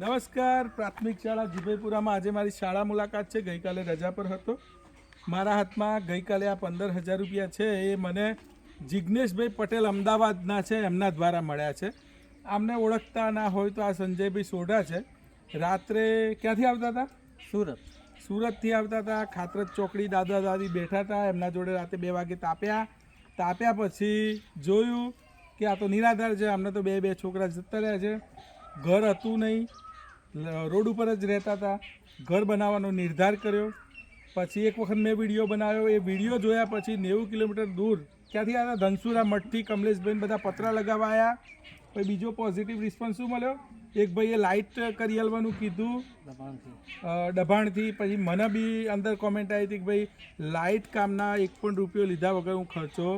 નમસ્કાર પ્રાથમિક શાળા જીભાઈપુરામાં આજે મારી શાળા મુલાકાત છે. ગઈકાલે રજા પર હતો. મારા હાથમાં ગઈકાલે આ પંદર હજાર રૂપિયા છે. એ મને જિજ્ઞેશભાઈ પટેલ અમદાવાદના છે એમના દ્વારા મળ્યા છે. આમને ઓળખતા ના હોય તો આ સંજયભાઈ સોઢા છે. રાત્રે ક્યાંથી આવતા હતા? સુરત. સુરતથી આવતા હતા. ખાતરત ચોકડી દાદા દાદી બેઠા હતા. એમના જોડે રાતે બે વાગે તાપ્યા. તાપ્યા પછી જોયું કે આ તો નિરાધાર છે. અમને તો બે બે છોકરા જતા રહ્યા છે. ઘર હતું નહીં. રોડ ઉપર જ રહેતા હતા. ઘર બનાવવાનો નિર્ધાર કર્યો. પછી એક વખત મેં વીડિયો બનાવ્યો. એ વીડિયો જોયા પછી નેવું કિલોમીટર દૂર ક્યાંથી આવ્યા ધનસુરા મઠથી કમલેશભાઈ બધા પતરા લગાવવા આવ્યા પછી બીજો પોઝિટિવ રિસ્પોન્સ શું મળ્યો? એક ભાઈએ લાઇટ કરી આલવાનું કીધું દબાણથી. પછી મને બી અંદર કોમેન્ટ આવી હતી કે ભાઈ લાઇટ કામના એક પણ રૂપિયો લીધા વગર હું ખર્ચો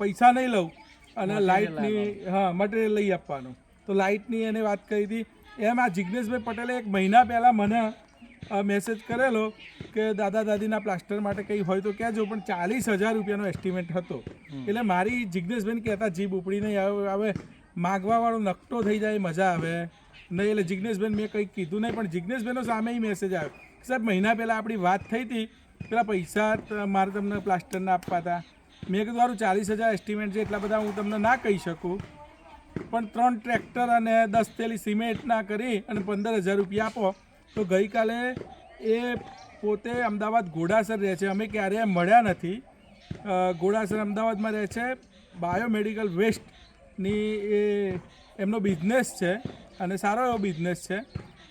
પૈસા નહીં લઉં. અને લાઇટની હા મટીરિયલ લઈ આપવાનું. તો લાઇટની એને વાત કરી હતી. એમ આ જિજ્ઞેશભાઈ પટેલે એક મહિના પહેલાં મને મેસેજ કરેલો કે દાદા દાદીના પ્લાસ્ટર માટે કંઈ હોય તો કહેજો પણ ચાલીસ હજાર રૂપિયાનો એસ્ટિમેટ હતો. એટલે મારી જિજ્ઞેશભાઈને કહેતા જીભ ઉપડી નહીં આવે હવે માગવાવાળો નકટો થઈ જાય મજા આવે. નહીં એટલે જિજ્ઞેશબેન મેં કંઈક કીધું નહીં પણ જિજ્ઞેશબેનનો સામે મેસેજ આવ્યો. સાહેબ મહિના પહેલાં આપણી વાત થઈ હતી પેલા પૈસા મારે તમને પ્લાસ્ટરના આપવા હતા મેં કીધું મારું ચાલીસ હજાર એસ્ટિમેટ છે એટલા બધા હું તમને ના કહી શકું. પણ ત્રણ ટ્રેક્ટર અને દસ થેલી સિમેન્ટના કરી અને પંદર હજાર રૂપિયા આપો. તો ગઈકાલે એ પોતે અમદાવાદ ઘોડાસર રહે છે. અમે ક્યારેય મળ્યા નથી. ઘોડાસર અમદાવાદમાં રહે છે. બાયોમેડિકલ વેસ્ટની એ એમનો બિઝનેસ છે અને સારો એવો બિઝનેસ છે.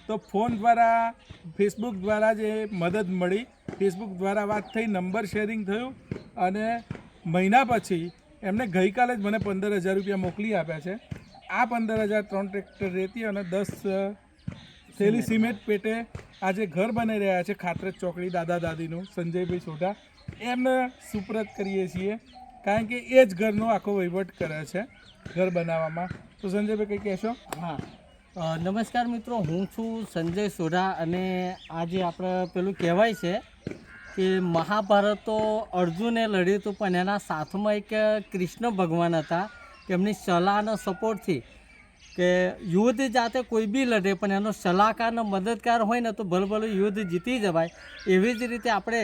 તો ફોન દ્વારા, ફેસબુક દ્વારા જે મદદ મળી, ફેસબુક દ્વારા વાત થઈ, નંબર શેરિંગ થયું અને મહિના પછી એમણે ગઈકાલે જ મને પંદર હજાર રૂપિયા મોકલી આપ્યા છે. આ પંદર હજાર ત્રણ ટ્રેક્ટર રેતી અને દસ થેલી સિમેન્ટ. પેટે આજે ઘર બની રહ્યા છે ખાતરજ ચોકડી દાદા દાદીનું સંજયભાઈ સોઢા. એમને સુપ્રત કરીએ છીએ કારણ કે એ જ ઘરનો આખો વહીવટ કરે છે ઘર બનાવવામાં. તો સંજયભાઈ કંઈ કહેશો? હા. નમસ્કાર મિત્રો હું છું સંજય સોઢા અને આજે આપણે પેલું કહેવાય છે કે મહાભારત તો અર્જુને લડ્યું હતું પણ એના સાથમાં એક કૃષ્ણ ભગવાન હતા. એમની સલાહ અને સપોર્ટથી કે યુદ્ધ જાતે કોઈ બી લડે, પણ એનો સલાહકાર અને મદદગાર હોય ને તો ભલભલું યુદ્ધ જીતી જવાય. એવી જ રીતે આપણે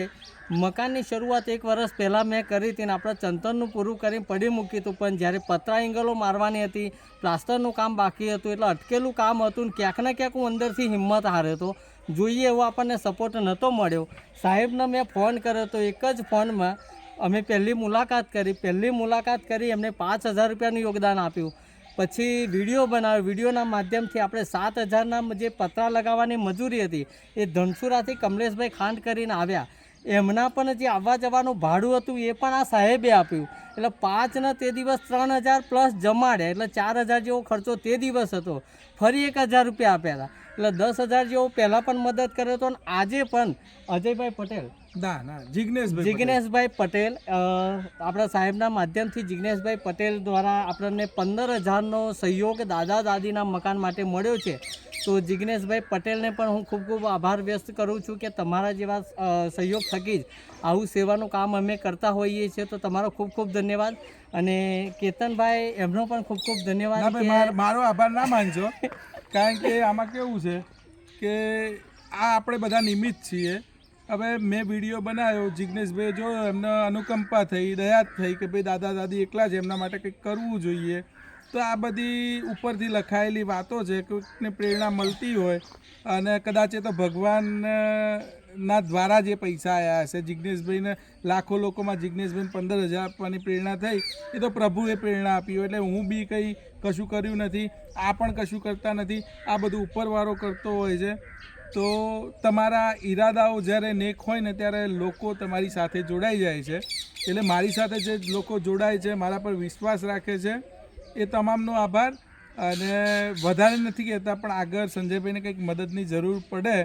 મકાનની શરૂઆત એક વર્ષ પહેલાં મેં કરી હતી ને આપણે ચંતનનું પૂરું કરીને પડી મૂક્યું હતું. પણ જ્યારે પતરા એંગલો મારવાની હતી, પ્લાસ્ટરનું કામ બાકી હતું, એટલે અટકેલું કામ હતું ને ક્યાંક ને ક્યાંક હું અંદરથી હિંમત હાર્યો હતો જોઈએ એવો આપણને સપોર્ટ નહોતો મળ્યો. સાહેબને મેં ફોન કર્યો તો એક જ ફોનમાં અમે પહેલી મુલાકાત કરી. પહેલી મુલાકાત કરી એમને પાંચ હજાર રૂપિયાનું યોગદાન આપ્યું. પછી વીડિયો બનાવ્યો વિડીયોના માધ્યમથી આપણે સાત હજારના જે પતરા લગાવવાની મજૂરી હતી, એ ધનસુરાથી કમલેશભાઈ ખાંડ કરીને આવ્યા. એમના પણ જે આવવા જવાનું ભાડું હતું, એ પણ આ સાહેબે આપ્યું. એટલે પાંચના તે દિવસ ત્રણ હજાર પ્લસ જમાડ્યા એટલે ચાર હજાર જેવો ખર્ચો તે દિવસ હતો. ફરી એક હજાર રૂપિયા આપ્યા હતા. એટલે દસ હજાર જેવો પહેલાં પણ મદદ કર્યો હતો અને આજે પણ અજયભાઈ પટેલ ના ના જિજ્ઞેશભાઈ પટેલ. પટેલ આપણા સાહેબના માધ્યમથી જિજ્ઞેશભાઈ પટેલ દ્વારા આપણને પંદર હજારનો સહયોગ દાદા દાદીના મકાન માટે મળ્યો છે. તો જિજ્ઞેશભાઈ પટેલને પણ હું ખૂબ ખૂબ આભાર વ્યક્ત કરું છું કે તમારા જેવા સહયોગ થકી જ આવું સેવાનું કામ અમે કરતા હોઈએ છીએ. તો તમારો ખૂબ ખૂબ ધન્યવાદ. અને કેતનભાઈ એમનો પણ ખૂબ ખૂબ ધન્યવાદ મારો આભાર ના માનજો. કારણ કે આમાં કેવું છે કે આ આપણે બધા નિમિત્ત છીએ. હવે મેં વીડિયો બનાવ્યો જિજ્ઞેશભાઈ જો એમને અનુકંપા થઈ દયા થઈ કે ભાઈ દાદા, દાદી એકલા જ એમના માટે કંઈક કરવું જોઈએ. તો આ બધી ઉપરથી લખાયેલી વાતો છે, કોઈકને પ્રેરણા મળતી હોય અને કદાચ એ તો ભગવાન ના દ્વારા જે પૈસા આવ્યા હશે જિજ્ઞેશભાઈને લાખો લોકોમાં જિજ્ઞેશભાઈને પંદર હજાર આપવાની પ્રેરણા થઈ, એ તો પ્રભુએ પ્રેરણા આપી એટલે હું બી કંઈ કશું કર્યું નથી, આ પણ કશું કરતા નથી, આ બધું ઉપરવાળો કરતો હોય છે. તો તમારા ઈરાદાઓ જ્યારે નેક હોય ને ત્યારે લોકો તમારી સાથે જોડાઈ જાય છે. એટલે મારી સાથે જે લોકો જોડાય છે મારા પર વિશ્વાસ રાખે છે એ તમામનો આભાર. અને વધારે નથી કહેતા પણ આગળ સંજયભાઈને કંઈક મદદની જરૂર પડે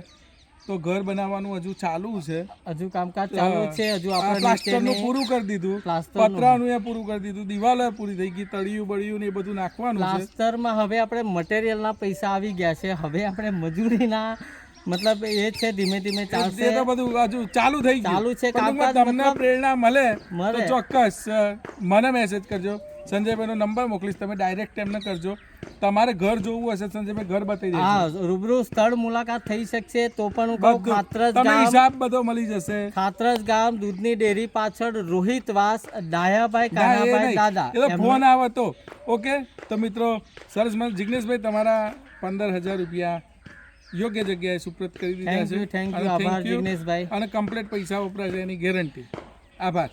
તો ઘર બનાવવાનું હજુ ચાલુ છે. હજુ કામકાજ ચાલુ છે હજુ આપણે પ્લાસ્ટરનું પૂરું કરી દીધું. પતરાનું એ પૂરું કરી દીધું. દિવાલો પૂરી થઈ ગઈ તળિયું બળિયું ને એ બધું નાખવાનું છે. પ્લાસ્ટરમાં હવે આપણે મટીરિયલના પૈસા આવી ગયા છે. હવે આપણે મજૂરીના મતલબ એ છે ધીમે ધીમે ચાલશે. તો બધું હજુ ચાલુ થઈ ગયું. ચાલુ છે, તમને પ્રેરણા મળે. તો ચોક્કસ મને મેસેજ કરજો. સંજયભાઈનો નંબર મોકલીશ તમે ડાયરેક્ટ એમને કરજો. તમારે ઘર જોવું હશે સંજયભાઈ ઘર બતાવી દેજો. હા રૂબરૂ સ્થળ મુલાકાત થઈ શકશે તો પણ હું કહું ખાતરજ તમે હિસાબ બધો મળી જશે. ખાતરજ ગામ દૂધની ડેરી પાછળ રોહિતવાસ ડાયાભાઈ કાનાભાઈ. દાદા. એ તો ફોન આવે તો. ઓકે? તો મિત્રો સરસ મને જિગ્નેશભાઈ તમારા પંદર હજાર રૂપિયા યોગ્ય જગ્યાએ સુપ્રત કરી દીધા છે. થેન્ક યુ આભાર જિગ્નેશભાઈ. અને કમ્પ્લીટ પૈસા વપરાશે એની ગેરંટી આભાર.